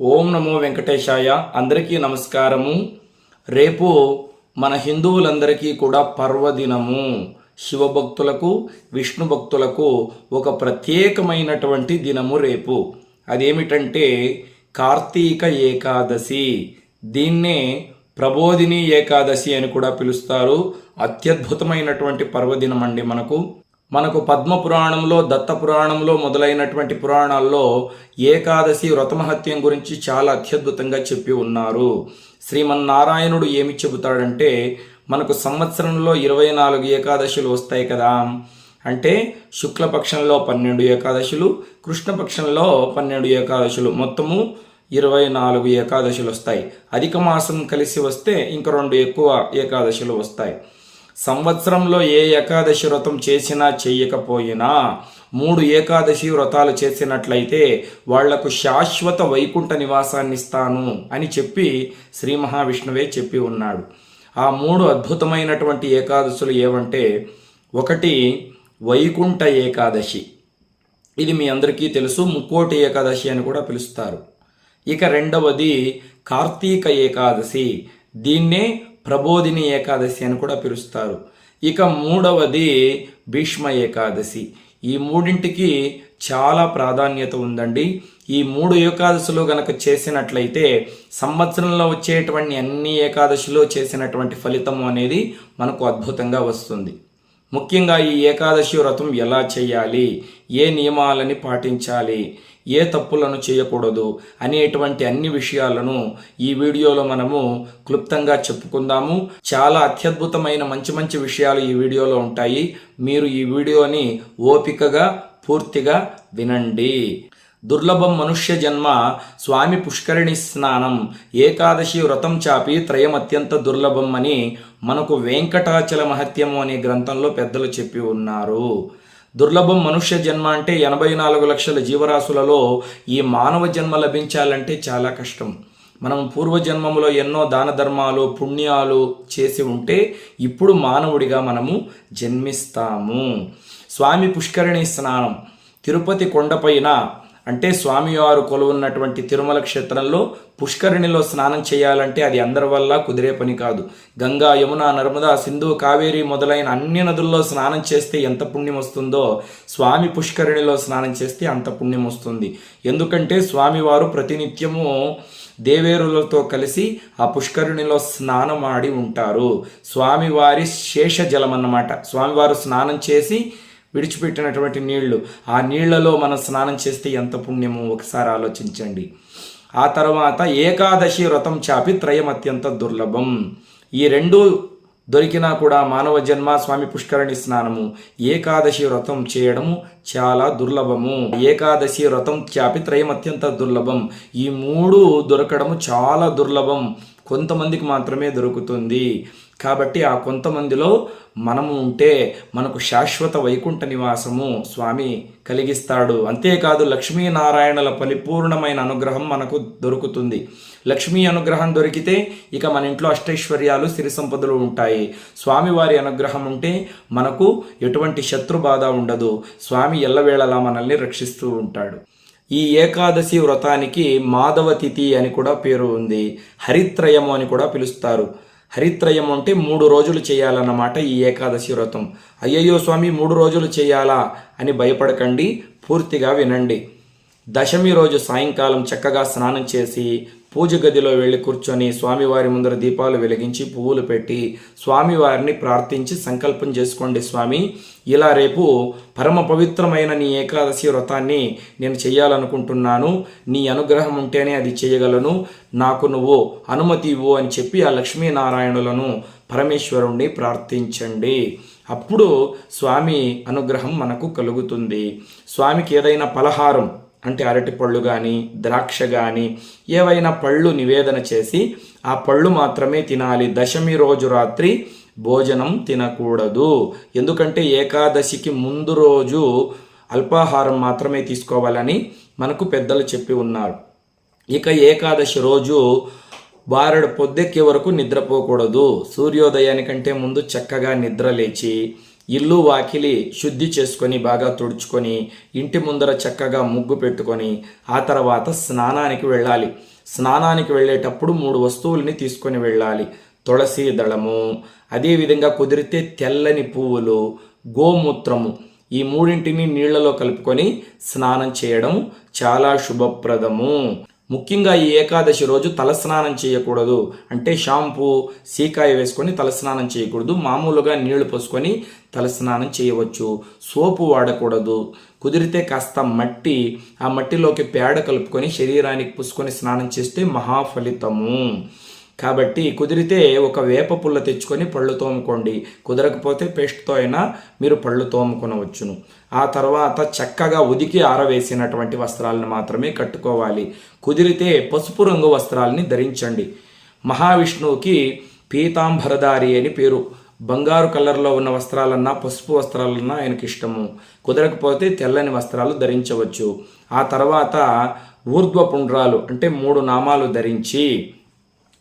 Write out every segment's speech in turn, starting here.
ఓం నమో వెంకటేశాయ. అందరికీ నమస్కారము. రేపు మన హిందువులందరికీ కూడా పర్వదినము. శివభక్తులకు విష్ణు భక్తులకు ఒక ప్రత్యేకమైనటువంటి దినము రేపు. అదేమిటంటే కార్తీక ఏకాదశి. దీన్నే ప్రబోధిని ఏకాదశి అని కూడా పిలుస్తారు. అత్యద్భుతమైనటువంటి పర్వదినం అండి మనకు. మనకు పద్మ పురాణంలో దత్త పురాణంలో మొదలైనటువంటి పురాణాల్లో ఏకాదశి వ్రతమహత్యం గురించి చాలా అత్యద్భుతంగా చెప్పి ఉన్నారు. శ్రీమన్నారాయణుడు ఏమి చెబుతాడంటే మనకు సంవత్సరంలో ఇరవై నాలుగు ఏకాదశులు వస్తాయి కదా. అంటే శుక్లపక్షంలో పన్నెండు ఏకాదశులు కృష్ణపక్షంలో పన్నెండు ఏకాదశులు. మొత్తము ఇరవై నాలుగు ఏకాదశులు వస్తాయి. అధిక మాసం కలిసి వస్తే ఇంక రెండు ఎక్కువ ఏకాదశులు వస్తాయి. సంవత్సరంలో ఏ ఏకాదశి వ్రతం చేసినా చేయకపోయినా మూడు ఏకాదశి వ్రతాలు చేసినట్లయితే వాళ్ళకు శాశ్వత వైకుంఠ నివాసాన్ని ఇస్తాను అని చెప్పి శ్రీ మహావిష్ణువే చెప్పి ఉన్నాడు. ఆ మూడు అద్భుతమైనటువంటి ఏకాదశులు ఏవంటే ఒకటి వైకుంఠ ఏకాదశి. ఇది మీ అందరికీ తెలుసు ముక్కోటి ఏకాదశి అని కూడా పిలుస్తారు. ఇక రెండవది కార్తీక ఏకాదశి. దీన్నే ప్రబోధిని ఏకాదశి అని కూడా పిలుస్తారు. ఇక మూడవది భీష్మ ఏకాదశి. ఈ మూడింటికి చాలా ప్రాధాన్యత ఉందండి. ఈ మూడు ఏకాదశులు గనక చేసినట్లయితే సంవత్సరంలో వచ్చేటువంటి అన్ని ఏకాదశిలో చేసినటువంటి ఫలితము అనేది మనకు అద్భుతంగా వస్తుంది. ముఖ్యంగా ఈ ఏకాదశి వ్రతం ఎలా చేయాలి? ఏ నియమాలని పాటించాలి? ఏ తప్పులను చేయకూడదు అనేటువంటి అన్ని విషయాలను ఈ వీడియోలో మనము క్లుప్తంగా చెప్పుకుందాము. చాలా అత్యద్భుతమైన మంచి మంచి విషయాలు ఈ వీడియోలో ఉంటాయి. మీరు ఈ వీడియోని ఓపికగా పూర్తిగా వినండి. దుర్లభం మనుష్య జన్మ స్వామి పుష్కరిణి స్నానం ఏకాదశి వ్రతం చాపి త్రయం అత్యంత దుర్లభం అని మనకు వెంకటాచల మహత్యము అనే గ్రంథంలో పెద్దలు చెప్పి ఉన్నారు. దుర్లభం మనుష్య జన్మ అంటే ఎనభై నాలుగు లక్షల జీవరాశులలో ఈ మానవ జన్మ లభించాలంటే చాలా కష్టం. మనం పూర్వజన్మములో ఎన్నో దాన ధర్మాలు పుణ్యాలు చేసి ఉంటే ఇప్పుడు మానవుడిగా మనము జన్మిస్తాము. స్వామి పుష్కరిణి స్నానం. తిరుపతి కొండపైన అంటే స్వామివారు కొలువున్నటువంటి తిరుమల క్షేత్రంలో పుష్కరిణిలో స్నానం చేయాలంటే అది అందరి వల్ల కుదిరే పని కాదు. గంగా యమున నర్మదా సింధు కావేరి మొదలైన అన్ని నదుల్లో స్నానం చేస్తే ఎంత పుణ్యం వస్తుందో స్వామి పుష్కరిణిలో స్నానం చేస్తే అంత పుణ్యం వస్తుంది. ఎందుకంటే స్వామివారు ప్రతినిత్యము దేవేరులతో కలిసి ఆ పుష్కరిణిలో స్నానం ఆడి ఉంటారు. స్వామివారి శేష జలం అన్నమాట స్వామివారు స్నానం చేసి విడిచిపెట్టినటువంటి నీళ్ళు. ఆ నీళ్ళలో మనం స్నానం చేస్తే ఎంత పుణ్యమో ఒకసారి ఆలోచించండి. ఆ తర్వాత ఏకాదశి వ్రతం చాపి త్రయం అత్యంత దుర్లభం. ఈ రెండు దొరికినా కూడా మానవ జన్మ స్వామి పుష్కరణి స్నానము ఏకాదశి వ్రతం చేయడము చాలా దుర్లభము. ఏకాదశి వ్రతం చాపి త్రయం అత్యంత దుర్లభం. ఈ మూడు దొరకడము చాలా దుర్లభం. కొంతమందికి మాత్రమే దొరుకుతుంది. కాబట్టి ఆ కొంతమందిలో మనము ఉంటే మనకు శాశ్వత వైకుంఠ నివాసము స్వామి కలిగిస్తాడు. అంతేకాదు లక్ష్మీనారాయణల పరిపూర్ణమైన అనుగ్రహం మనకు దొరుకుతుంది. లక్ష్మీ అనుగ్రహం దొరికితే ఇక మన ఇంట్లో అష్టైశ్వర్యాలు సిరి సంపదలు ఉంటాయి. స్వామివారి అనుగ్రహం ఉంటే మనకు ఎటువంటి శత్రు బాధ ఉండదు. స్వామి ఎల్లవేళలా మనల్ని రక్షిస్తూ ఉంటాడు. ఈ ఏకాదశి వ్రతానికి మాధవ తిథి అని కూడా పేరు ఉంది. హరిత్రయము అని కూడా పిలుస్తారు. హరిత్రయం అంటే మూడు రోజులు చేయాలన్నమాట ఈ ఏకాదశి వ్రతం. అయ్యయ్యో స్వామి మూడు రోజులు చేయాలా అని భయపడకండి పూర్తిగా వినండి. దశమి రోజు సాయంకాలం చక్కగా స్నానం చేసి పూజ గదిలో వెళ్ళి కూర్చొని స్వామివారి ముందర దీపాలు వెలిగించి పువ్వులు పెట్టి స్వామివారిని ప్రార్థించి సంకల్పం చేసుకోండి స్వామి. ఇలా రేపు పరమ పవిత్రమైన నీ ఏకాదశి వ్రతాన్ని నేను చేయాలనుకుంటున్నాను నీ అనుగ్రహం ఉంటేనే అది చేయగలను. నాకు నువ్వు అనుమతి ఇవ్వు అని చెప్పి ఆ లక్ష్మీనారాయణులను పరమేశ్వరుణ్ణి ప్రార్థించండి. అప్పుడు స్వామి అనుగ్రహం మనకు కలుగుతుంది. స్వామికి ఏదైనా పలహారం అంటే అరటి పళ్ళు కానీ ద్రాక్ష కానీ ఏవైనా పళ్ళు నివేదన చేసి ఆ పళ్ళు మాత్రమే తినాలి. దశమి రోజు రాత్రి భోజనం తినకూడదు. ఎందుకంటే ఏకాదశికి ముందు రోజు అల్పాహారం మాత్రమే తీసుకోవాలని మనకు పెద్దలు చెప్పి ఉన్నారు. ఇక ఏకాదశి రోజు బారెడు పొద్దెక్కే వరకు నిద్రపోకూడదు. సూర్యోదయానికంటే ముందు చక్కగా నిద్ర లేచి ఇల్లు వాకిలి శుద్ధి చేసుకొని బాగా తుడుచుకొని ఇంటి ముందర చక్కగా ముగ్గు పెట్టుకొని ఆ తర్వాత స్నానానికి వెళ్ళాలి. స్నానానికి వెళ్ళేటప్పుడు మూడు వస్తువుల్ని తీసుకొని వెళ్ళాలి. తులసి దళము అదేవిధంగా కుదిరితే తెల్లని పువ్వులు గోమూత్రము ఈ మూడింటిని నీళ్ళలో కలుపుకొని స్నానం చేయడం చాలా శుభప్రదము. ముఖ్యంగా ఈ ఏకాదశి రోజు తలస్నానం చేయకూడదు. అంటే షాంపూ సీకాయ వేసుకొని తలస్నానం చేయకూడదు. మామూలుగా నీళ్ళు పోసుకొని తలస్నానం చేయవచ్చు. సోపు వాడకూడదు. కుదిరితే కాస్త మట్టి ఆ మట్టిలోకి పేడ కలుపుకొని శరీరానికి పూసుకొని స్నానం చేస్తే మహాఫలితము కాబట్టి కుదిరితే ఒక వేప పుల్ల తెచ్చుకొని పళ్ళు తోముకోండి. కుదరకపోతే పేస్ట్తో అయినా మీరు పళ్ళు తోముకొనవచ్చును. ఆ తర్వాత చక్కగా ఉదికి ఆరవేసినటువంటి వస్త్రాలను మాత్రమే కట్టుకోవాలి. కుదిరితే పసుపు రంగు వస్త్రాలని ధరించండి. మహావిష్ణువుకి పీతాంబరదారి అని పేరు. బంగారు కలర్లో ఉన్న వస్త్రాలన్నా పసుపు వస్త్రాలన్నా ఆయనకి ఇష్టము. కుదరకపోతే తెల్లని వస్త్రాలు ధరించవచ్చు. ఆ తర్వాత ఊర్ధ్వ పుండ్రాలు అంటే మూడు నామాలు ధరించి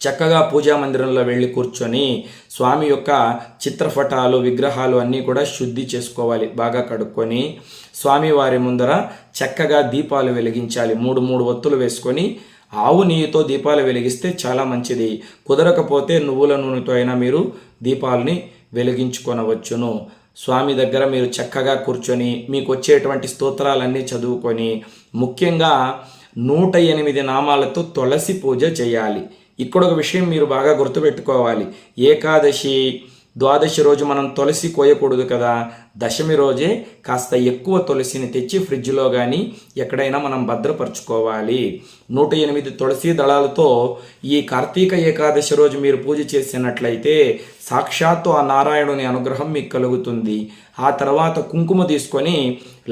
చక్కగా పూజా మందిరంలో వెళ్ళి కూర్చొని స్వామి యొక్క చిత్రపటాలు విగ్రహాలు అన్నీ కూడా శుద్ధి చేసుకోవాలి. బాగా కడుక్కొని స్వామివారి ముందర చక్కగా దీపాలు వెలిగించాలి. మూడు మూడు ఒత్తులు వేసుకొని ఆవు నెయ్యితో దీపాలు వెలిగిస్తే చాలా మంచిది. కుదరకపోతే నువ్వుల నూనెతో అయినా మీరు దీపాలని వెలిగించుకొనవచ్చును. స్వామి దగ్గర మీరు చక్కగా కూర్చొని మీకు వచ్చేటువంటి స్తోత్రాలన్నీ చదువుకొని ముఖ్యంగా నూట ఎనిమిది నామాలతో తులసి పూజ చేయాలి. ఇక్కడ ఒక విషయం మీరు బాగా గుర్తుపెట్టుకోవాలి. ఏకాదశి ద్వాదశి రోజు మనం తులసి కోయకూడదు కదా. దశమి రోజే కాస్త ఎక్కువ తులసిని తెచ్చి ఫ్రిడ్జ్లో కానీ ఎక్కడైనా మనం భద్రపరచుకోవాలి. నూట ఎనిమిది తులసి దళాలతో ఈ కార్తీక ఏకాదశి రోజు మీరు పూజ చేసినట్లయితే సాక్షాత్తు ఆ నారాయణుని అనుగ్రహం మీకు కలుగుతుంది. ఆ తర్వాత కుంకుమ తీసుకొని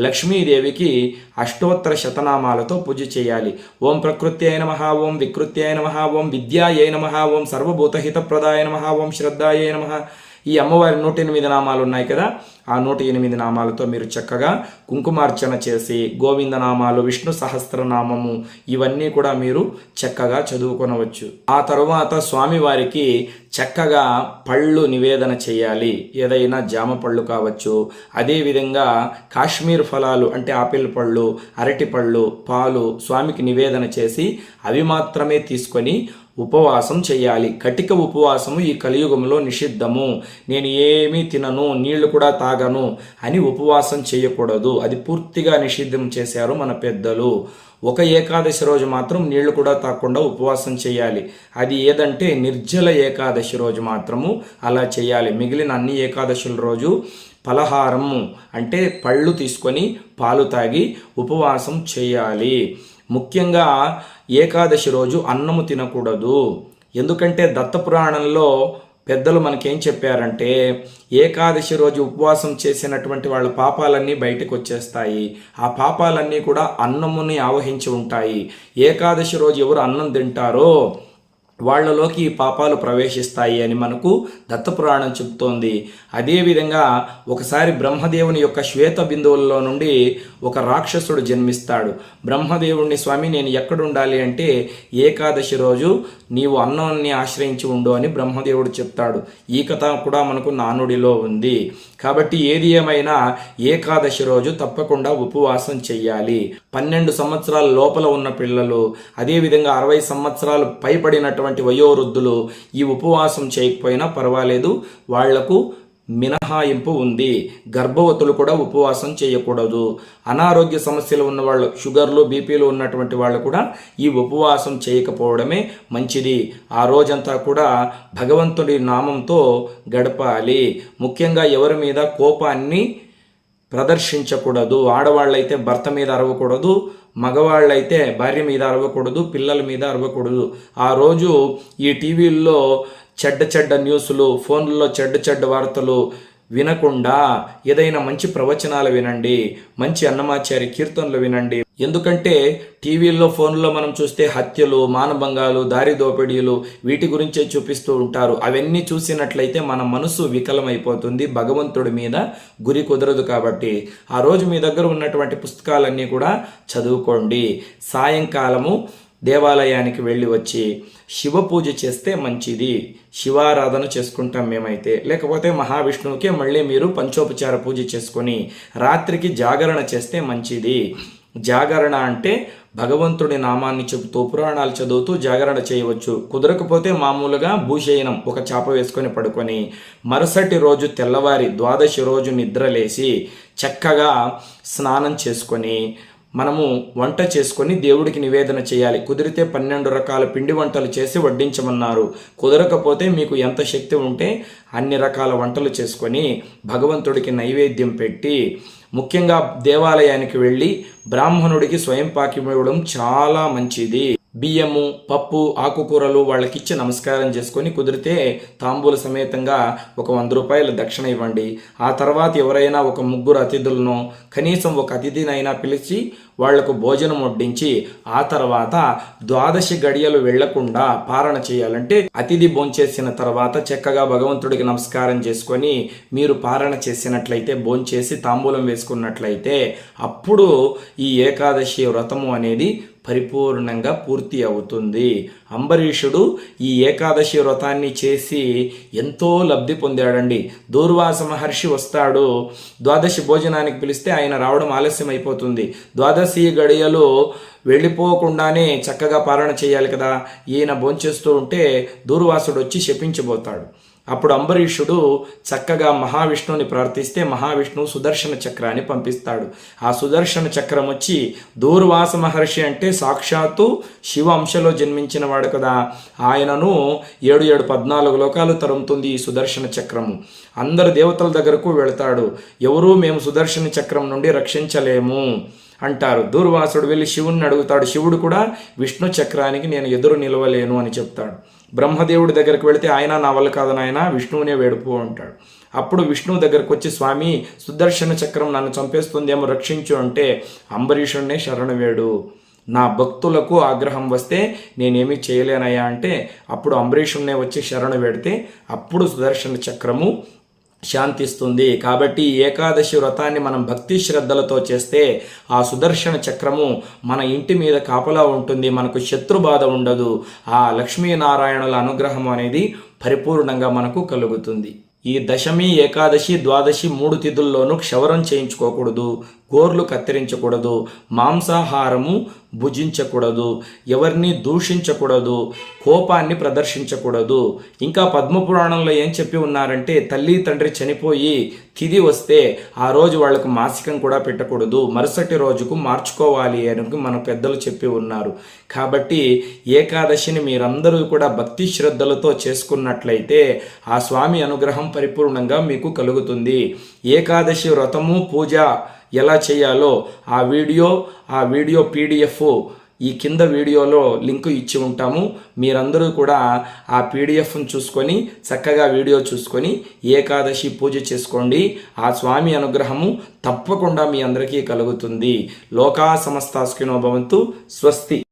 లక్ష్మీదేవికి అష్టోత్తర శతనామాలతో పూజ చేయాలి. ఓం ప్రకృతి అయిన మహా ఓం వికృతి అయిన ఓం విద్యాయ నమ ఓం సర్వభూతహితప్రదాయ నమ ఓం శ్రద్ధాయ నమ. ఈ అమ్మవారి నూట ఎనిమిది నామాలు ఉన్నాయి కదా ఆ నూట ఎనిమిది నామాలతో మీరు చక్కగా కుంకుమార్చన చేసి గోవింద నామాలు విష్ణు సహస్రనామము ఇవన్నీ కూడా మీరు చక్కగా చదువుకొనవచ్చు. ఆ తరువాత స్వామివారికి చక్కగా పళ్ళు నివేదన చేయాలి. ఏదైనా జామ పళ్ళు కావచ్చు అదేవిధంగా కాశ్మీర్ ఫలాలు అంటే ఆపిల్ పళ్ళు అరటి పళ్ళు పాలు స్వామికి నివేదన చేసి అవి మాత్రమే తీసుకొని ఉపవాసం చేయాలి. కటిక ఉపవాసము ఈ కలియుగంలో నిషిద్ధము. నేను ఏమీ తినను నీళ్ళు కూడా తాగను అని ఉపవాసం చేయకూడదు. అది పూర్తిగా నిషిద్ధం చేశారు మన పెద్దలు. ఒక ఏకాదశి రోజు మాత్రం నీళ్ళు కూడా తాకుండా ఉపవాసం చేయాలి. అది ఏదంటే నిర్జల ఏకాదశి రోజు మాత్రము అలా చేయాలి. మిగిలిన అన్ని ఏకాదశుల రోజు పలహారము అంటే పళ్ళు తీసుకొని పాలు తాగి ఉపవాసం చేయాలి. ముఖ్యంగా ఏకాదశి రోజు అన్నము తినకూడదు. ఎందుకంటే దత్తపురాణంలో పెద్దలు మనకేం చెప్పారంటే ఏకాదశి రోజు ఉపవాసం చేసినటువంటి వాళ్ళ పాపాలన్నీ బయటకు వచ్చేస్తాయి. ఆ పాపాలన్నీ కూడా అన్నముని ఆవహించి ఉంటాయి. ఏకాదశి రోజు ఎవరు అన్నం తింటారో వాళ్ళలోకి ఈ పాపాలు ప్రవేశిస్తాయి అని మనకు దత్తపురాణం చెప్తోంది అదేవిధంగా ఒకసారి బ్రహ్మదేవుని యొక్క శ్వేత బిందువుల్లో నుండి ఒక రాక్షసుడు జన్మిస్తాడు. బ్రహ్మదేవుడిని స్వామి నేను ఎక్కడుండాలి అంటే ఏకాదశి రోజు నీవు అన్నాన్ని ఆశ్రయించి ఉండు అని బ్రహ్మదేవుడు చెప్తాడు. ఈ కథ కూడా మనకు నానుడిలో ఉంది. కాబట్టి ఏది ఏమైనా ఏకాదశి రోజు తప్పకుండా ఉపవాసం చెయ్యాలి. పన్నెండు సంవత్సరాల లోపల ఉన్న పిల్లలు అదేవిధంగా అరవై సంవత్సరాలు ఉన్నటువంటి వయోవృద్ధులు ఈ ఉపవాసం చేయకపోయినా పర్వాలేదు. వాళ్ళకు మినహాయింపు ఉంది. గర్భవతులు కూడా ఉపవాసం చేయకూడదు. అనారోగ్య సమస్యలు ఉన్న వాళ్ళు షుగర్లు బీపీలు ఉన్నటువంటి వాళ్ళు కూడా ఈ ఉపవాసం చేయకపోవడమే మంచిది. ఆ రోజంతా కూడా భగవంతుడి నామంతో గడపాలి. ముఖ్యంగా ఎవరి మీద కోపాన్ని ప్రదర్శించకూడదు. ఆడవాళ్ళైతే భర్త మీద అరవకూడదు మగవాళ్ళైతే భార్య మీద అరవకూడదు పిల్లల మీద అరవకూడదు. ఆ రోజు ఈ టీవీల్లో చెడ్డ చెడ్డ న్యూస్లు ఫోన్లలో చెడ్డ చెడ్డ వార్తలు వినకుండా ఏదైనా మంచి ప్రవచనాలు వినండి మంచి అన్నమాచారి కీర్తనలు వినండి. ఎందుకంటే టీవీల్లో ఫోన్లో మనం చూస్తే హత్యలు మానభంగాలు దారి దోపిడీలు వీటి గురించే చూపిస్తూ ఉంటారు. అవన్నీ చూసినట్లయితే మన మనసు వికలమైపోతుంది భగవంతుడి మీద గురి కుదరదు కాబట్టి. ఆ రోజు మీ దగ్గర ఉన్నటువంటి పుస్తకాలన్నీ కూడా చదువుకోండి. సాయంకాలము దేవాలయానికి వెళ్ళి వచ్చి శివ పూజ చేస్తే మంచిది. శివారాధన చేసుకుంటాం మేమైతే. లేకపోతే మహావిష్ణువుకే మళ్ళీ మీరు పంచోపచార పూజ చేసుకొని రాత్రికి జాగరణ చేస్తే మంచిది. జాగరణ అంటే భగవంతుడి నామాన్ని చెబుతూ పురాణాలు చదువుతూ జాగరణ చేయవచ్చు. కుదరకపోతే మామూలుగా భూషయనం ఒక చాప వేసుకొని పడుకొని మరుసటి రోజు తెల్లవారి ద్వాదశి రోజు నిద్రలేసి చక్కగా స్నానం చేసుకొని మనము వంట చేసుకొని దేవుడికి నివేదన చేయాలి. కుదిరితే పన్నెండు రకాల పిండి వంటలు చేసి వడ్డించమన్నారు. కుదరకపోతే మీకు ఎంత శక్తి ఉంటే అన్ని రకాల వంటలు చేసుకొని భగవంతుడికి నైవేద్యం పెట్టి ముఖ్యంగా దేవాలయానికి వెళ్ళి బ్రాహ్మణుడికి స్వయం పాకి ఇవ్వడం చాలా మంచిది. బియ్యము పప్పు ఆకుకూరలు వాళ్ళకిచ్చి నమస్కారం చేసుకొని కుదిరితే తాంబూల సమేతంగా ఒక వంద రూపాయలు దక్షిణ ఇవ్వండి. ఆ తర్వాత ఎవరైనా ఒక ముగ్గురు అతిథులను కనీసం ఒక అతిథినైనా పిలిచి వాళ్ళకు భోజనం వడ్డించి ఆ తర్వాత ద్వాదశి గడియలు వెళ్ళకుండా పారణ చేయాలంటే అతిథి భోంచేసిన తర్వాత చక్కగా భగవంతుడికి నమస్కారం చేసుకొని మీరు పారణ చేసినట్లయితే భోంచేసి తాంబూలం వేసుకున్నట్లయితే అప్పుడు ఈ ఏకాదశి వ్రతము అనేది పరిపూర్ణంగా పూర్తి అవుతుంది. అంబరీషుడు ఈ ఏకాదశి వ్రతాన్ని చేసి ఎంతో లబ్ధి పొందాడండి. దూర్వాస మహర్షి వస్తాడు. ద్వాదశి భోజనానికి పిలిస్తే ఆయన రావడం ఆలస్యం అయిపోతుంది ద్వాదశి గడియలు వెళ్ళిపోకుండానే చక్కగా పాలన చేయాలి కదా. ఈయన భోంచేస్తూ ఉంటే దూర్వాసుడు వచ్చి శపించిపోతాడు అప్పుడు అంబరీషుడు చక్కగా మహావిష్ణువుని ప్రార్థిస్తే మహావిష్ణువు సుదర్శన చక్రాన్ని పంపిస్తాడు. ఆ సుదర్శన చక్రం వచ్చి దూర్వాస మహర్షి అంటే సాక్షాత్తు శివ అంశలో జన్మించిన వాడు కదా. ఆయనను ఏడు ఏడు పద్నాలుగు లోకాలు తరుముతుంది ఈ సుదర్శన చక్రము. అందరు దేవతల దగ్గరకు వెళతాడు. ఎవరూ మేము సుదర్శన చక్రం నుండి రక్షించలేము. అంటారు. దూర్వాసుడు వెళ్ళి శివుణ్ణి అడుగుతాడు. శివుడు కూడా విష్ణు చక్రానికి నేను ఎదురు నిలవలేను అని చెప్తాడు. బ్రహ్మదేవుడి దగ్గరికి వెళితే ఆయన నా వల్ల కాదు నాయన విష్ణువునే వేడుపు అంటాడు. అప్పుడు విష్ణువు దగ్గరకు వచ్చి స్వామి సుదర్శన చక్రం నన్ను చంపేస్తుందేమో రక్షించు అంటే అంబరీషుణ్ణే శరణు వేడు నా భక్తులకు ఆగ్రహం వస్తే నేనేమీ చేయలేనయ్యా అంటే అప్పుడు అంబరీషుణ్ణే వచ్చి శరణు వేడితే అప్పుడు సుదర్శన చక్రము శాంతిస్తుంది. కాబట్టి ఏకాదశి వ్రతాన్ని మనం భక్తి శ్రద్ధలతో చేస్తే ఆ సుదర్శన చక్రము మన ఇంటి మీద కాపలా ఉంటుంది. మనకు శత్రు బాధ ఉండదు. ఆ లక్ష్మీనారాయణుల అనుగ్రహం అనేది పరిపూర్ణంగా మనకు కలుగుతుంది. ఈ దశమి ఏకాదశి ద్వాదశి మూడు తిథుల్లోనూ క్షవరం చేయించుకోకూడదు. గోర్లు కత్తిరించకూడదు. మాంసాహారము భుజించకూడదు ఎవరిని దూషించకూడదు కోపాన్ని ప్రదర్శించకూడదు. ఇంకా పద్మపురాణంలో ఏం చెప్పి ఉన్నారంటే తల్లి తండ్రి చనిపోయి తిది వస్తే ఆ రోజు వాళ్ళకు మాసికం కూడా పెట్టకూడదు మరుసటి రోజుకు మార్చుకోవాలి అని మన పెద్దలు చెప్పి ఉన్నారు. కాబట్టి ఏకాదశిని మీరందరూ కూడా భక్తి శ్రద్ధలతో చేసుకున్నట్లయితే ఆ స్వామి అనుగ్రహం పరిపూర్ణంగా మీకు కలుగుతుంది. ఏకాదశి వ్రతము పూజ ఎలా చేయాలో ఆ వీడియో ఆ వీడియో పీడిఎఫ్ ఈ కింద వీడియోలో లింక్ ఇచ్చి ఉంటాము. మీరందరూ కూడా ఆ పీడిఎఫ్ను చూసుకొని చక్కగా వీడియో చూసుకొని ఏకాదశి పూజ చేసుకోండి. ఆ స్వామి అనుగ్రహము తప్పకుండా మీ అందరికీ కలుగుతుంది. లోకా సమస్తాస్కినో భవంతు స్వస్తి.